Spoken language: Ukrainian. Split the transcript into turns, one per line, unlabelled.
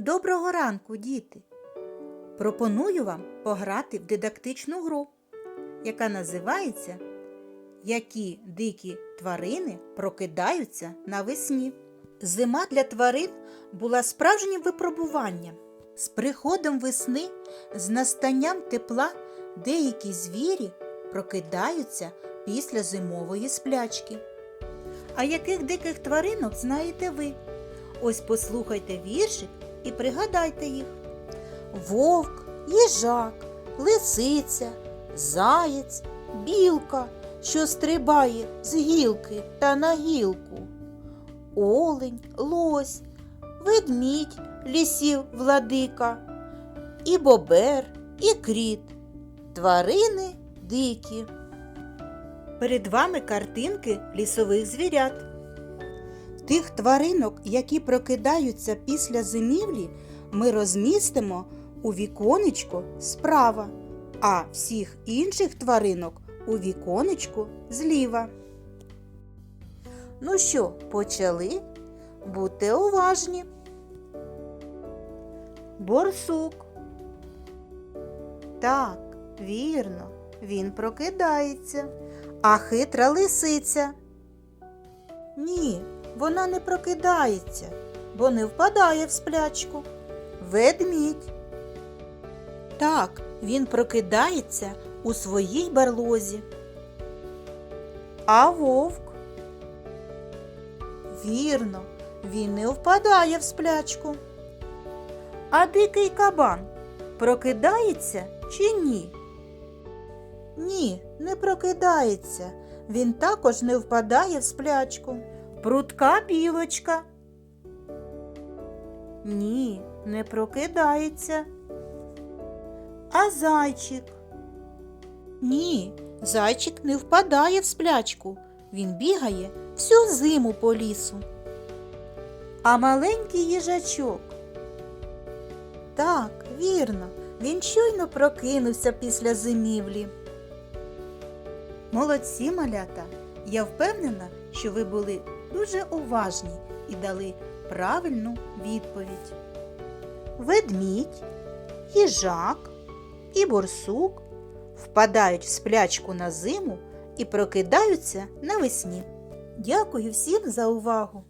Доброго ранку, діти! Пропоную вам пограти в дидактичну гру, яка називається Які дикі тварини прокидаються навесні. Зима для тварин була справжнім випробуванням. З приходом весни, з настанням тепла, деякі звірі прокидаються після зимової сплячки. А яких диких тваринок знаєте ви? Ось послухайте віршик і пригадайте їх. Вовк, їжак, лисиця, заєць, білка, що стрибає з гілки та на гілку, олень, лось, ведмідь лісів владика, і бобер, і кріт, тварини дикі. Перед вами картинки лісових звірят. Тих тваринок, які прокидаються після зимівлі, ми розмістимо у віконечко справа, а всіх інших тваринок у віконечку зліва. Ну що, почали? Будьте уважні. Борсук. Так, вірно, він прокидається. А хитра лисиця. Ні, вона не прокидається, бо не впадає в сплячку. Ведмідь. Так, він прокидається у своїй барлозі. А вовк? Вірно, він не впадає в сплячку. А дикий кабан прокидається чи ні? Ні, не прокидається. Він також не впадає в сплячку. Прутка білочка. Ні, не прокидається. А зайчик? Ні, зайчик не впадає в сплячку. Він бігає всю зиму по лісу. А маленький їжачок. Так, вірно, він щойно прокинувся після зимівлі. Молодці малята! Я впевнена, що ви були дуже уважні і дали правильну відповідь. Ведмідь, їжак і борсук впадають в сплячку на зиму і прокидаються навесні. Дякую всім за увагу!